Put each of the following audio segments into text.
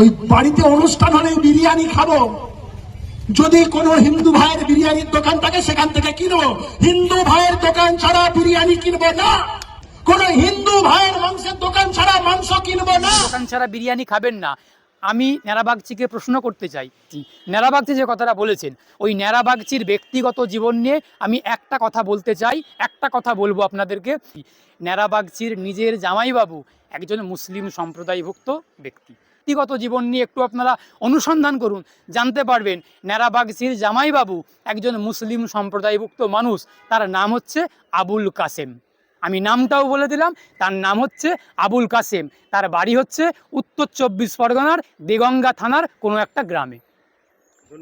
ওই বাড়িতে অনুষ্ঠান হলে বিরিয়ানি খাব। যদি কোনো হিন্দু ভাইয়ের বিরিয়ানির দোকান থাকে, সেখান থেকে কিনবো। হিন্দু ভাইয়ের দোকান ছাড়া বিরিয়ানি কিনবো না। কোন হিন্দু ভাইয়ের মাংসের দোকান ছাড়া মাংস কিনবো না। দোকান ছাড়া বিরিয়ানি খাবেন না। আমি ন্যাড়াবাগচিকে প্রশ্ন করতে চাই। ন্যাড়াবাগচি যে কথাটা বলেছেন, ওই ন্যাড়াবাগচির ব্যক্তিগত জীবন নিয়ে আমি একটা কথা বলতে চাই, একটা কথা বলব আপনাদেরকে। ন্যাড়াবাগচির নিজের জামাইবাবু একজন মুসলিম সম্প্রদায়ভুক্ত ব্যক্তি। ব্যক্তিগত জীবন নিয়ে একটু আপনারা অনুসন্ধান করুন, জানতে পারবেন। ন্যাড়াবাগচির জামাইবাবু একজন মুসলিম সম্প্রদায়ভুক্ত মানুষ, তার নাম হচ্ছে আবুল কাসেম। আমি নামটাও বলে দিলাম, তার নাম হচ্ছে আবুল কাসেম। তার বাড়ি হচ্ছে উত্তর চব্বিশ পরগনার দেগঙ্গা থানার কোনো একটা গ্রামে।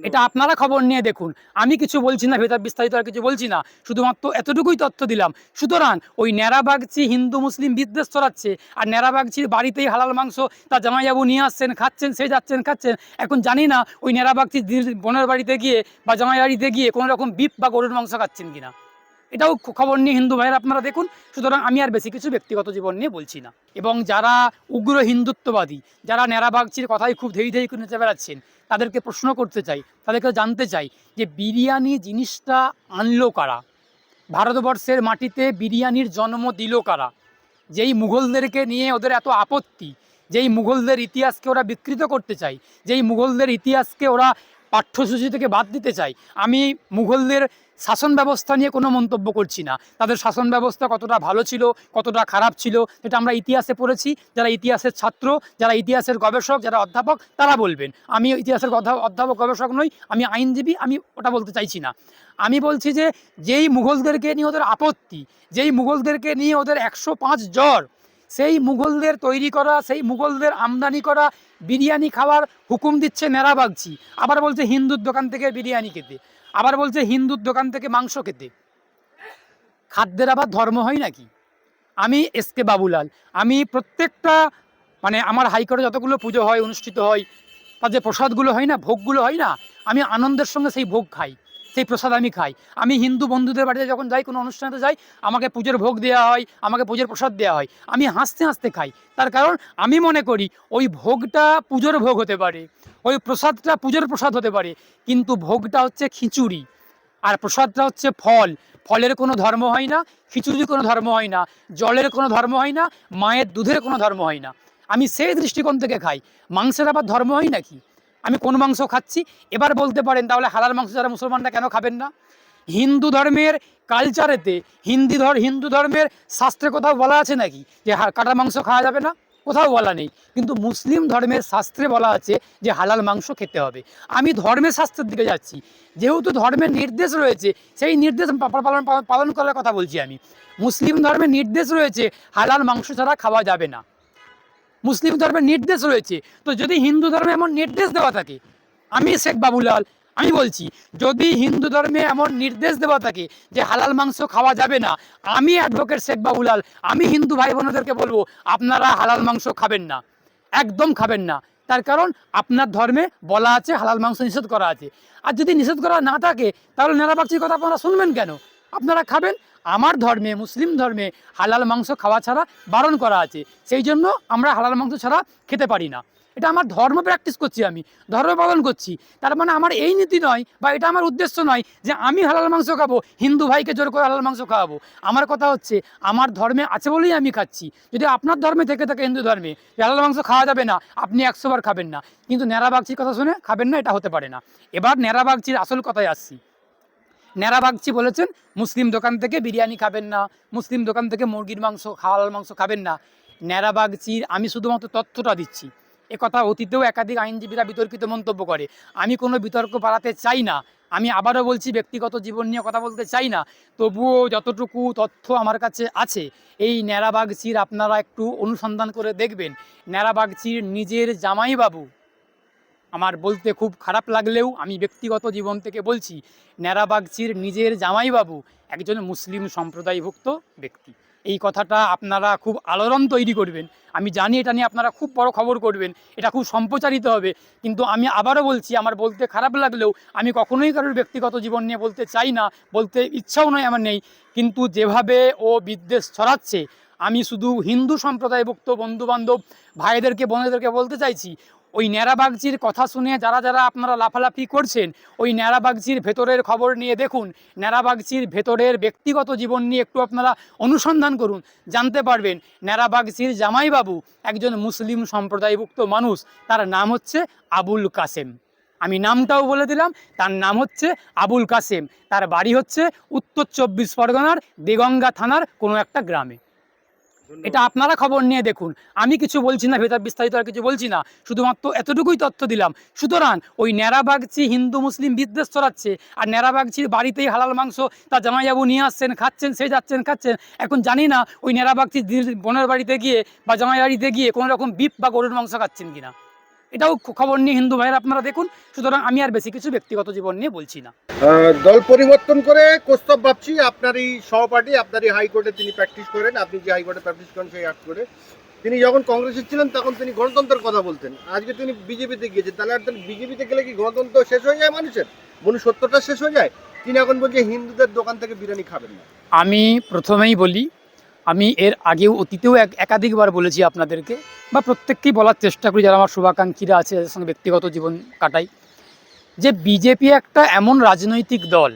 এটা আপনারা খবর নিয়ে দেখুন। আমি কিছু বলছি না, ভেতর বিস্তারিত আর কিছু বলছি না। শুধুমাত্র এতটুকুই তথ্য দিলাম। সুতরাং ওই ন্যাড়াবাগচি হিন্দু মুসলিম বিদ্বেষ ছড়াচ্ছে, আর ন্যাড়াবাগচির বাড়িতেই হালাল মাংস তার জামাইবাবু নিয়ে আসছেন, খাচ্ছেন, সে যাচ্ছেন, খাচ্ছেন। এখন জানি না ওই ন্যাড়াবাগচি বোনের বাড়িতে গিয়ে বা জামাই বাড়িতে গিয়ে কোনো রকম বিপ বা গরুর মাংস খাচ্ছেন কিনা। এটাও খবর নিয়ে হিন্দু ভাইয়ের আপনারা দেখুন। সুতরাং আমি আর বেশি কিছু ব্যক্তিগত জীবন নিয়ে বলছি না। এবং যারা উগ্র হিন্দুত্ববাদী, যারা ন্যাড়াবাগচির কথাই খুব ধেই ধেই নেচে বেড়াচ্ছেন, তাদেরকে প্রশ্ন করতে চাই, তাদেরকে জানতে চাই যে বিরিয়ানি জিনিসটা আনলো কারা? ভারতবর্ষের মাটিতে বিরিয়ানির জন্ম দিল কারা? যেই মুঘলদেরকে নিয়ে ওদের এত আপত্তি, যেই মুঘলদের ইতিহাসকে ওরা বিকৃত করতে চায়, যেই মুঘলদের ইতিহাসকে ওরা পাঠ্যসূচি থেকে বাদ দিতে চাই। আমি মুঘলদের শাসন ব্যবস্থা নিয়ে কোনো মন্তব্য করছি না। তাদের শাসন ব্যবস্থা কতটা ভালো ছিল, কতটা খারাপ ছিল এটা আমরা ইতিহাসে পড়েছি। যারা ইতিহাসের ছাত্র, যারা ইতিহাসের গবেষক, যারা অধ্যাপক, তারা বলবেন, আমি ইতিহাসের অধ্যা- অধ্যাপক, গবেষক নই, আমি আইনজীবী, আমি ওটা বলতে চাইছি না। আমি বলছি যে, যেই মুঘলদেরকে নিয়ে ওদের আপত্তি, যেই মুঘলদেরকে নিয়ে ওদের একশো পাঁচ জ্বর সেই মুঘলদের তৈরি করা, সেই মুঘলদের আমদানি করা বিরিয়ানি খাওয়ার হুকুম দিচ্ছে নেড়াবাগছি আবার বলছে হিন্দুর দোকান থেকে বিরিয়ানি খেতে। আবার বলছে হিন্দুর দোকান থেকে মাংস খেতে। খাদ্যের আবার ধর্ম হয় নাকি? আমি এস কে বাবুলাল। আমি প্রত্যেকটা মানে আমার হাইকোর্টে যতগুলো পুজো হয়, অনুষ্ঠিত হয়, তার যে প্রসাদগুলো হয় না, ভোগগুলো হয় না, আমি আনন্দের সঙ্গে সেই ভোগ খাই। সেই প্রসাদ আমি খাই। আমি হিন্দু বন্ধুদের বাড়িতে যখন যাই, কোনো অনুষ্ঠানে যাই, আমাকে পুজোর ভোগ দেওয়া হয়, আমাকে পুজোর প্রসাদ দেওয়া হয়। আমি হাসতে হাসতে খাই। তার কারণ আমি মনে করি, ওই ভোগটা পুজোর ভোগ হতে পারে, ওই প্রসাদটা পুজোর প্রসাদ হতে পারে, কিন্তু ভোগটা হচ্ছে খিচুড়ি। আর প্রসাদটা হচ্ছে ফল। ফলের কোনো ধর্ম হয় না, খিচুড়ির কোনো ধর্ম হয় না, জলের কোনো ধর্ম হয় না, মায়ের দুধের কোনো ধর্ম হয় না। আমি সেই দৃষ্টিকোণ থেকে খাই। মাংসের আবার ধর্ম হয় নাকি? আমি কোন মাংস খাচ্ছি? এবার বলতে পারেন তাহলে হালাল মাংস যারা মুসলমানরা কেন খাবেন না? হিন্দু ধর্মের কালচারেতে হিন্দি ধর, হিন্দু ধর্মের শাস্ত্রে কোথাও বলা আছে নাকি? যে কাটা মাংস খাওয়া যাবে না? কোথাও বলা নেই। কিন্তু মুসলিম ধর্মের শাস্ত্রে বলা আছে যে হালাল মাংস খেতে হবে। আমি ধর্মের শাস্ত্রের দিকে যাচ্ছি। যেহেতু ধর্মের নির্দেশ রয়েছে, সেই নির্দেশ পালন পালন করার কথা বলছি আমি। মুসলিম ধর্মের নির্দেশ রয়েছে, হালাল মাংস ছাড়া খাওয়া যাবে না। মুসলিম ধর্মের নির্দেশ রয়েছে। তো যদি হিন্দু ধর্মে এমন নির্দেশ দেওয়া থাকে, আমি শেখ বাবুলাল, আমি বলছি, যদি হিন্দু ধর্মে এমন নির্দেশ দেওয়া থাকে যে হালাল মাংস খাওয়া যাবে না, আমি অ্যাডভোকেট শেখ বাবুলাল, আমি হিন্দু ভাই বোনদেরকে বলব, আপনারা হালাল মাংস খাবেন না, একদম খাবেন না। তার কারণ আপনার ধর্মে বলা আছে, হালাল মাংস নিষেধ করা আছে। আর যদি নিষেধ করা না থাকে, তাহলে নেরাবাগচির কথা আপনারা শুনবেন কেন? আপনারা খাবেন। আমার ধর্মে, মুসলিম ধর্মে হালাল মাংস খাওয়া ছাড়া বারণ করা আছে। সেই জন্য আমরা হালাল মাংস ছাড়া খেতে পারি না। এটা আমার ধর্ম প্র্যাকটিস করছি আমি, ধর্ম পালন করছি। তার মানে আমার এই নীতি নয় বা এটা আমার উদ্দেশ্য নয় যে আমি হালাল মাংস খাব, হিন্দু ভাইকে জোর করে হালাল মাংস খাওয়াবো। আমার কথা হচ্ছে, আমার ধর্মে আছে বলেই আমি খাচ্ছি। যদি আপনার ধর্মে থেকে থাকে হিন্দু ধর্মে হালাল মাংস খাওয়া যাবে না, আপনি একশোবার খাবেন না। কিন্তু ন্যাড়াবাগচির কথা শুনে খাবেন না, এটা হতে পারে না। এবার ন্যাড়াবাগচির আসল কথায় আসছি। ন্যাড়াবাগচি বলেছেন, মুসলিম দোকান থেকে বিরিয়ানি খাবেন না, মুসলিম দোকান থেকে মুরগির মাংস হালাল মাংস খাবেন না। ন্যাড়াবাগচির আমি শুধুমাত্র তথ্যটা দিচ্ছি। এ কথা অতীতেও একাধিক আইনজীবীরা বিতর্কিত মন্তব্য করে। আমি কোনো বিতর্ক বাড়াতে চাই না। আমি আবারও বলছি, ব্যক্তিগত জীবন নিয়ে কথা বলতে চাই না। তবুও যতটুকু তথ্য আমার কাছে আছে, এই ন্যাড়াবাগচির আপনারা একটু অনুসন্ধান করে দেখবেন। ন্যাড়াবাগচির নিজের জামাইবাবু আমার বলতে খুব খারাপ লাগলেও আমি ব্যক্তিগত জীবন থেকে বলছি ন্যাড়াবাগচির নিজের জামাইবাবু একজন মুসলিম সম্প্রদায়ভুক্ত ব্যক্তি। এই কথাটা আপনারা খুব আলোড়ন তৈরি করবেন। আমি জানি এটা নিয়ে আপনারা খুব বড় খবর করবেন, এটা খুব সম্প্রচারিত হবে, কিন্তু আমি আবারও বলছি, আমার বলতে খারাপ লাগলেও আমি কখনোই কারোর ব্যক্তিগত জীবন নিয়ে বলতে চাই না, বলতে ইচ্ছাও নয় আমার নেই। কিন্তু যেভাবে ও বিদ্বেষ ছড়াচ্ছে, আমি শুধু হিন্দু সম্প্রদায়ভুক্ত বন্ধুবান্ধব, ভাইদেরকে, বোনেদেরকে বলতে চাইছি ওই ন্যাড়াবাগজির কথা শুনে যারা যারা আপনারা লাফালাফি করছেন, ওই ন্যাড়াবাগজির ভেতরের খবর নিয়ে দেখুন। ন্যাড়াবাগজির ভেতরের ব্যক্তিগত জীবন নিয়ে একটু আপনারা অনুসন্ধান করুন, জানতে পারবেন। ন্যাড়াবাগজির জামাইবাবু একজন মুসলিম সম্প্রদায়ভুক্ত মানুষ, তার নাম হচ্ছে আবুল কাসেম। আমি নামটাও বলে দিলাম, তার নাম হচ্ছে আবুল কাসেম। তার বাড়ি হচ্ছে উত্তর চব্বিশ পরগনার দেগঙ্গা থানার কোনো একটা গ্রামে। এটা আপনারা খবর নিয়ে দেখুন। আমি কিছু বলছি না, ভেতর বিস্তারিত আর কিছু বলছি না। শুধুমাত্র এতটুকুই তথ্য দিলাম। সুতরাং ওই ন্যাড়াবাগচি হিন্দু মুসলিম বিদ্বেষ ছড়াচ্ছে, আর ন্যাড়াবাগচির বাড়িতেই হালাল মাংস তার জামাইবাবু নিয়ে আসছেন, খাচ্ছেন, সে যাচ্ছেন, খাচ্ছেন। এখন জানি না ওই ন্যাড়াবাগচি বোনের বাড়িতে গিয়ে বা জামাই বাড়িতে গিয়ে কোনো রকম বিপ বা গরুর মাংস খাচ্ছেন কিনা। এটাও খবর নিয়ে হিন্দু ভাইয়ের আপনারা দেখুন। সুতরাং আমি আর বেশি কিছু ব্যক্তিগত জীবন নিয়ে বলছি না। দল পরিবর্তন করে কৌস্তব বাপচি আপনারই সহপাঠী আপনারই হাইকোর্টে তিনি প্র্যাকটিস করেন আপনি যে হাইকোর্টে প্র্যাকটিস করেন সেই আর্ট করে। তিনি যখন কংগ্রেসে ছিলেন তখন তিনি গণতন্ত্রের কথা বলতেন। আজকে তিনি বিজেপিতে গিয়েছেন তাহলে আর বিজেপিতে গেলে কি গণতন্ত্র শেষ হয়ে যায় মানুষের? মনুষ্যত্বটা শেষ হয়ে যায়? তিনি এখন বলছে হিন্দুদের দোকান থেকে বিরিয়ানি খাবেন না। আমি প্রথমেই বলি আমি এর আগেও অতীতেও এক, একাধিকবার বলেছি আপনাদেরকে বা প্রত্যেককেই বলার চেষ্টা করি যারা আমার শুভাকাঙ্ক্ষীরা আছে, যাদের সঙ্গে ব্যক্তিগত জীবন কাটাই, যে বিজেপি একটা এমন রাজনৈতিক দল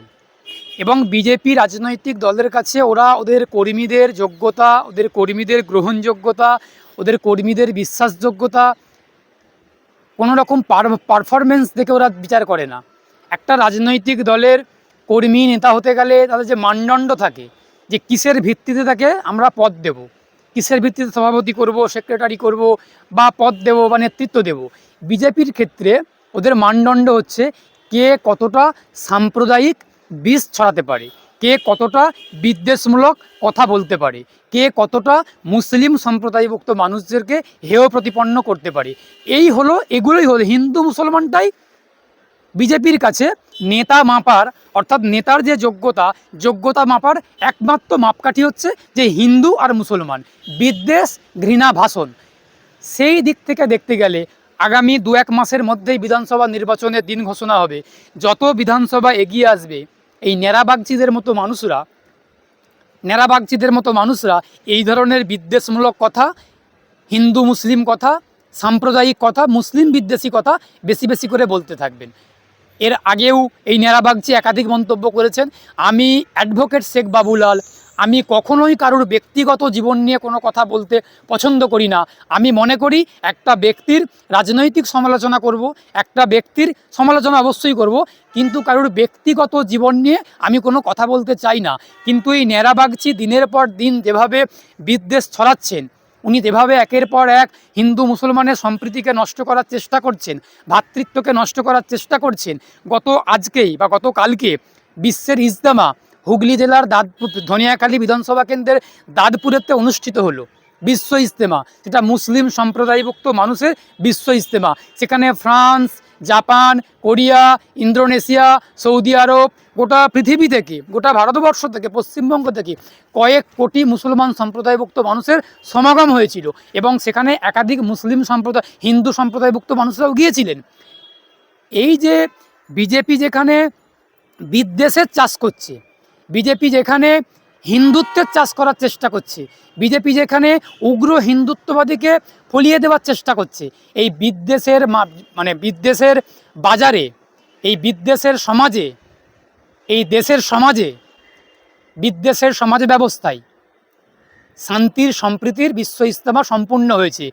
এবং বিজেপি রাজনৈতিক দলের কাছে ওরা ওদের কর্মীদের যোগ্যতা, ওদের কর্মীদের গ্রহণযোগ্যতা, ওদের কর্মীদের বিশ্বাসযোগ্যতা কোনো রকম পারফরমেন্স দেখে ওরা বিচার করে না। একটা রাজনৈতিক দলের কর্মী নেতা হতে গেলে তাদের যে মানদণ্ড থাকে যে কিসের ভিত্তিতে তাকে আমরা পদ দেব? কিসের ভিত্তিতে সভাপতি করব সেক্রেটারি করব বা পদ দেব বা নেতৃত্ব দেব? বিজেপির ক্ষেত্রে ওদের মানদণ্ড হচ্ছে কে কতটা সাম্প্রদায়িক বিষ ছড়াতে পারে? কে কতটা বিদ্বেষমূলক কথা বলতে পারে? কে কতটা মুসলিম সম্প্রদায়ভুক্ত মানুষদেরকে হেয় প্রতিপন্ন করতে পারে? এই হলো, এগুলোই হলো হিন্দু মুসলমানটাই বিজেপির কাছে নেতা মাপার, অর্থাৎ নেতার যে যোগ্যতা যোগ্যতা মাপার একমাত্র মাপকাঠি হচ্ছে যে হিন্দু আর মুসলমান। বিদ্বেষ, ঘৃণা, ভাষণ। সেই দিক থেকে দেখতে গেলে আগামী দু এক মাসের মধ্যেই বিধানসভা নির্বাচনের দিন ঘোষণা হবে। যত বিধানসভা এগিয়ে আসবে, এই নেরাবাগচিদের মতো মানুষরা নেরাবাগচিদের মতো মানুষরা এই ধরনের বিদ্বেষমূলক কথা হিন্দু মুসলিম কথা, সাম্প্রদায়িক কথা, মুসলিম বিদ্বেষী কথা বেশি বেশি করে বলতে থাকবেন। এর আগেও এই নেরাবাগচি একাধিক মন্তব্য করেছেন। আমি অ্যাডভোকেট শেখ বাবুলাল, আমি কখনোই কারোর ব্যক্তিগত জীবন নিয়ে কোনো কথা বলতে পছন্দ করি না। আমি মনে করি একটা ব্যক্তির রাজনৈতিক সমালোচনা করব, একটা ব্যক্তির সমালোচনা অবশ্যই করব, কিন্তু কারোর ব্যক্তিগত জীবন নিয়ে আমি কোনো কথা বলতে চাই না। কিন্তু এই নেরাবাগচি দিনের পর দিন যেভাবে বিদ্বেষ ছড়াচ্ছেন উনি যেভাবে একের পর এক হিন্দু মুসলমানের সম্প্রীতিকে নষ্ট করার চেষ্টা করছেন ভ্রাতৃত্বকে নষ্ট করার চেষ্টা করছেন, গত আজকেই বা গত কালকে বিশ্বের ইজতেমা হুগলি জেলার দাঁতপুর, ধনিয়াখালী বিধানসভা কেন্দ্রের দাঁতপুরেতে অনুষ্ঠিত হলো বিশ্ব ইজতেমা। সেটা মুসলিম সম্প্রদায়ভুক্ত মানুষের বিশ্ব ইজতেমা। সেখানে France Japan, Korea, Indonesia, Saudi আরব, গোটা পৃথিবী থেকে, গোটা ভারতবর্ষ থেকে, পশ্চিমবঙ্গ থেকে কয়েক কোটি মুসলমান সম্প্রদায়ভুক্ত মানুষের সমাগম হয়েছিল এবং সেখানে একাধিক মুসলিম সম্প্রদায়, হিন্দু সম্প্রদায়ভুক্ত মানুষরাও গিয়েছিলেন। এই যে বিজেপি যেখানে বিদ্বেষের চাষ করছে, বিজেপি যেখানে হিন্দুত্বের চাষ করার চেষ্টা করছে। বিজেপি যেখানে উগ্র হিন্দুত্ববাদীকে ফলিয়ে দেওয়ার চেষ্টা করছে, এই বিদ্বেষের মানে বিদ্বেষের বাজারে, এই বিদ্বেষের সমাজে, এই দেশের সমাজে, বিদ্বেষের সমাজ ব্যবস্থায় শান্তির সম্প্রীতির বিশ্ব ইস্তেমা সম্পূর্ণ হয়েছে।